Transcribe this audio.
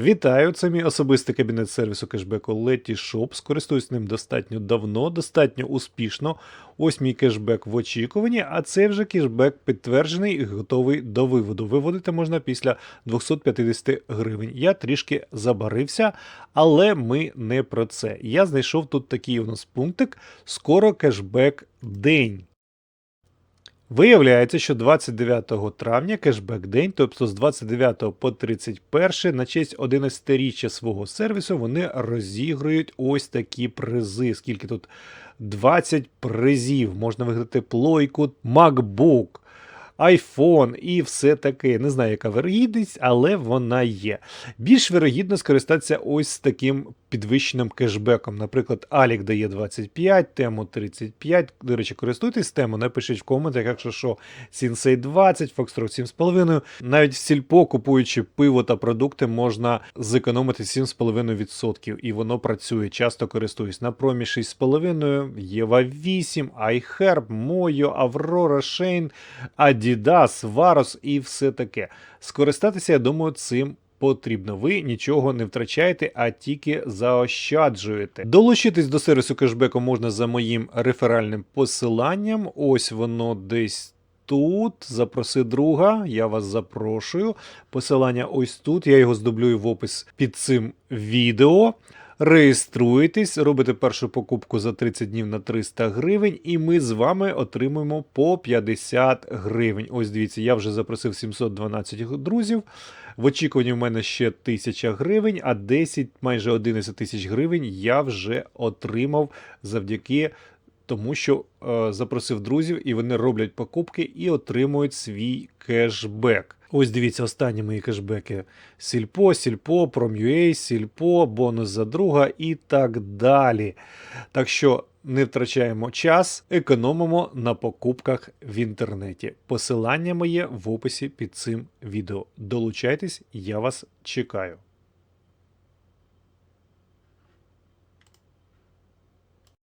Вітаю, це мій особистий кабінет сервісу кешбеку Letyshops. Скористуюсь ним достатньо давно, достатньо успішно. Ось мій кешбек в очікуванні, а це вже кешбек підтверджений і готовий до виводу. Виводити можна після 250 гривень. Я трішки забарився, але ми не про це. Я знайшов тут такий у нас пунктик скоро кешбек день. Виявляється, що 29 травня кешбек день, тобто з 29 по 31 на честь 11-річчя свого сервісу вони розігрують ось такі призи. Скільки тут 20 призів. Можна виграти плойку, MacBook, iPhone і все таке. Не знаю, яка вирогідність, але вона є. Більш вирогідно скористатися ось таким підвищеним кешбеком. Наприклад, Алік дає 25, тему 35. До речі, користуйтесь тему, напишіть в коментах, якщо що, Сінсей 20, Foxtrot 7,5. Навіть в сільпо, купуючи пиво та продукти, можна зекономити 7,5%. І воно працює. Часто користуюсь на промі 6,5, Єва 8, iHerb, Moyo, Aurora, Shane, Adidas, Varos і все таке. Скористатися, я думаю, цим потрібно. Ви нічого не втрачаєте, а тільки заощаджуєте. Долучитись до сервісу кешбеку можна за моїм реферальним посиланням. Ось воно десь. Тут запроси друга, я вас запрошую. Посилання ось тут. Я його здублюю в опис під цим відео. Реєструєтесь, робите першу покупку за 30 днів на 300 гривень, і ми з вами отримуємо по 50 гривень. Ось дивіться, я вже запросив 712 друзів. В очікуванні в мене ще 1000 гривень, а 10, майже 11 тисяч гривень я вже отримав завдяки тому, що е, запросив друзів, і вони роблять покупки і отримують свій кешбек. Ось дивіться, останні мої кешбеки: Сільпо, Сільпо, Prom.ua, Сільпо, бонус за друга і так далі. Так що не втрачаємо час, економимо на покупках в інтернеті. Посилання моє в описі під цим відео. Долучайтесь, я вас чекаю.